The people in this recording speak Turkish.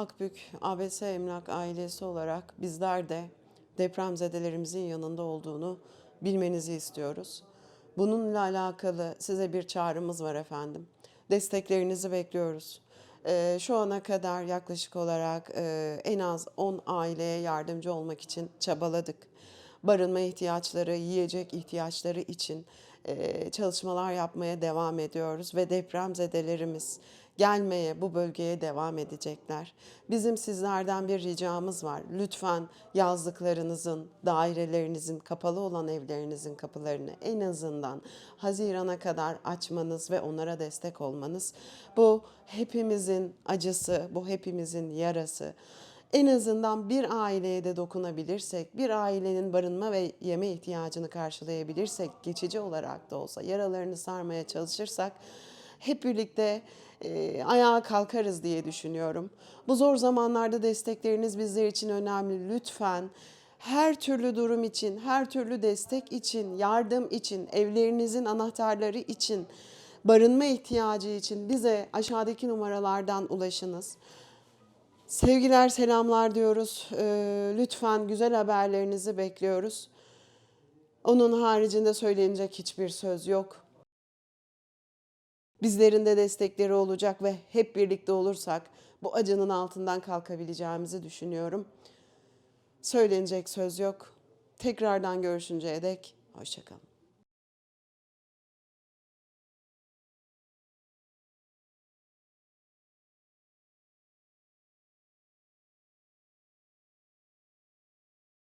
Akbük ABS Emlak ailesi olarak bizler de depremzedelerimizin yanında olduğunu bilmenizi istiyoruz. Bununla alakalı size bir çağrımız var efendim. Desteklerinizi bekliyoruz. Ee, şu ana kadar yaklaşık olarak e, en az 10 aileye yardımcı olmak için çabaladık. Barınma ihtiyaçları, yiyecek ihtiyaçları için çalışmalar yapmaya devam ediyoruz ve depremzedelerimiz gelmeye bu bölgeye devam edecekler. Bizim sizlerden bir ricamız var. Lütfen yazlıklarınızın, dairelerinizin, kapalı olan evlerinizin kapılarını en azından Haziran'a kadar açmanız ve onlara destek olmanız. Bu hepimizin acısı, bu hepimizin yarası. En azından bir aileye de dokunabilirsek, bir ailenin barınma ve yeme ihtiyacını karşılayabilirsek, geçici olarak da olsa yaralarını sarmaya çalışırsak hep birlikte e, ayağa kalkarız diye düşünüyorum. Bu zor zamanlarda destekleriniz bizler için önemli. Lütfen her türlü durum için, her türlü destek için, yardım için, evlerinizin anahtarları için, barınma ihtiyacı için bize aşağıdaki numaralardan ulaşınız. Sevgiler, selamlar diyoruz. Ee, lütfen güzel haberlerinizi bekliyoruz. Onun haricinde söylenecek hiçbir söz yok. Bizlerin de destekleri olacak ve hep birlikte olursak bu acının altından kalkabileceğimizi düşünüyorum. Söylenecek söz yok. Tekrardan görüşünceye dek hoşçakalın.